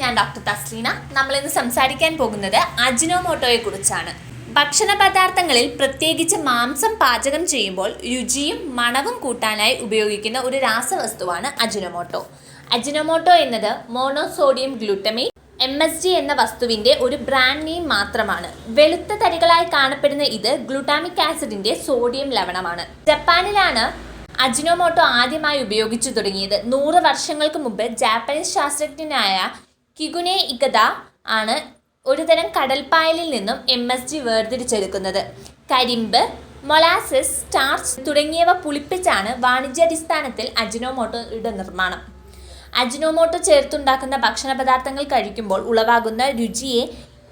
ഞാൻ ഡോക്ടർ തസ്ലീന. നമ്മൾ ഇന്ന് സംസാരിക്കാൻ പോകുന്നത് അജിനോമോട്ടോയെ കുറിച്ചാണ് ഭക്ഷണ പദാർത്ഥങ്ങളിൽ പ്രത്യേകിച്ച് മാംസം പാചകം ചെയ്യുമ്പോൾ രുചിയും മണവും കൂട്ടാനായി ഉപയോഗിക്കുന്ന ഒരു രാസവസ്തുവാണ് അജിനോമോട്ടോ. അജിനോമോട്ടോ എന്നത് monosodium glutamate M S G എന്ന വസ്തുവിന്റെ ഒരു ബ്രാൻഡ് നെയിം മാത്രമാണ്. വെളുത്ത തരികളായി കാണപ്പെടുന്ന ഇത് ഗ്ലൂട്ടാമിക് ആസിഡിന്റെ സോഡിയം ലവണമാണ്. ജപ്പാനിലാണ് അജിനോമോട്ടോ ആദ്യമായി ഉപയോഗിച്ചു തുടങ്ങിയത്. നൂറ് വർഷങ്ങൾക്ക് മുമ്പ് ജാപ്പനീസ് ശാസ്ത്രജ്ഞനായ കിഗുനെ ഇഗദ ആണ് ഒരുതരം കടൽപ്പായലിൽ നിന്നും എം എസ് ജി വേർതിരിച്ചെടുക്കുന്നത്. കരിമ്പ് മൊളാസസ് സ്റ്റാർച്ച് തുടങ്ങിയവ പുളിപ്പിച്ചാണ് വാണിജ്യാടിസ്ഥാനത്തിൽ അജിനോമോട്ടോയുടെ നിർമ്മാണം. അജിനോമോട്ടോ ചേർത്തുണ്ടാക്കുന്ന ഭക്ഷണ പദാർത്ഥങ്ങൾ കഴിക്കുമ്പോൾ ഉളവാകുന്ന രുചിയെ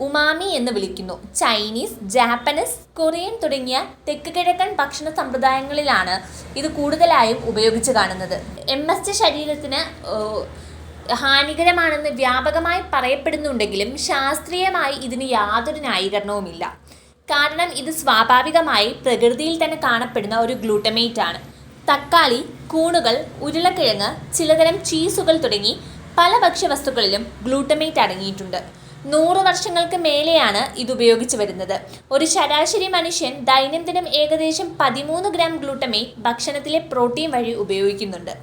ഉമാമി എന്ന് വിളിക്കുന്നു. ചൈനീസ് ജാപ്പനീസ് കൊറിയൻ തുടങ്ങിയ തെക്ക് കിഴക്കൻ ഭക്ഷണ സമ്പ്രദായങ്ങളിലാണ് ഇത് കൂടുതലായും ഉപയോഗിച്ച് കാണുന്നത്. എം എസ് ജി ശരീരത്തിന് ഹാനികരമാണെന്ന് വ്യാപകമായി പറയപ്പെടുന്നുണ്ടെങ്കിലും ശാസ്ത്രീയമായി ഇതിന് യാതൊരു ന്യായീകരണവുമില്ല. കാരണം ഇത് സ്വാഭാവികമായി പ്രകൃതിയിൽ തന്നെ കാണപ്പെടുന്ന ഒരു ഗ്ലൂട്ടമേറ്റ് ആണ് തക്കാളി കൂണുകൾ ഉരുളക്കിഴങ്ങ് ചിലതരം ചീസുകൾ തുടങ്ങി പല ഭക്ഷ്യവസ്തുക്കളിലും ഗ്ലൂട്ടമേറ്റ് അടങ്ങിയിട്ടുണ്ട്. നൂറ് വർഷങ്ങൾക്ക് മേലെയാണ് ഇത് ഉപയോഗിച്ചു വരുന്നത്. ഒരു ശരാശരി മനുഷ്യൻ ദൈനംദിനം ഏകദേശം പതിമൂന്ന് ഗ്രാം ഗ്ലൂട്ടമേറ്റ് ഭക്ഷണത്തിലെ പ്രോട്ടീൻ വഴി ഉപയോഗിക്കുന്നുണ്ട്.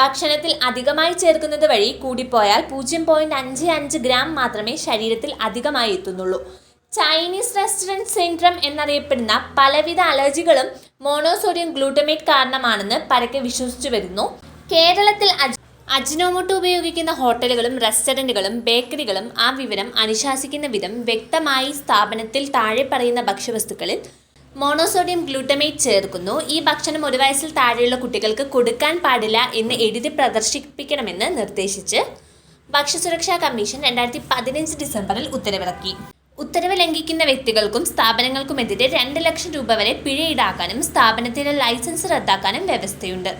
ഭക്ഷണത്തിൽ അധികമായി ചേർക്കുന്നത് വഴി കൂടിപ്പോയാൽ പൂജ്യം പോയിന്റ് അഞ്ച് അഞ്ച് ഗ്രാം മാത്രമേ ശരീരത്തിൽ അധികമായി എത്തുന്നുള്ളൂ. ചൈനീസ് റെസ്റ്റോറന്റ് സിൻഡ്രം എന്നറിയപ്പെടുന്ന പലവിധ അലർജികളും മോണോസോഡിയം ഗ്ലൂട്ടമേറ്റ് കാരണമാണെന്ന് പരക്കെ വിശ്വസിച്ചു വരുന്നു. കേരളത്തിൽ അജിനോമോട്ടോ ഉപയോഗിക്കുന്ന ഹോട്ടലുകളും റെസ്റ്റോറന്റുകളും ബേക്കറികളും ആ വിവരം അനുശാസിക്കുന്ന വിധം വ്യക്തമായി സ്ഥാപനത്തിൽ താഴെ പറയുന്ന ഭക്ഷ്യവസ്തുക്കളിൽ മോണോസോഡിയം ഗ്ലൂട്ടമേറ്റ് ചേർക്കുന്നു. ഈ ഭക്ഷണം ഒരു വയസ്സിൽ താഴെയുള്ള കുട്ടികൾക്ക് കൊടുക്കാൻ പാടില്ല എന്ന് എഴുതി പ്രദർശിപ്പിക്കണമെന്ന് നിർദ്ദേശിച്ച് ഭക്ഷ്യസുരക്ഷാ കമ്മീഷൻ രണ്ടായിരത്തി പതിനഞ്ച് ഡിസംബറിൽ ഉത്തരവിറക്കി. ഉത്തരവ് ലംഘിക്കുന്ന വ്യക്തികൾക്കും സ്ഥാപനങ്ങൾക്കുമെതിരെ രണ്ട് ലക്ഷം രൂപ വരെ പിഴ ഈടാക്കാനും സ്ഥാപനത്തിലെ ലൈസൻസ് റദ്ദാക്കാനും വ്യവസ്ഥയുണ്ട്.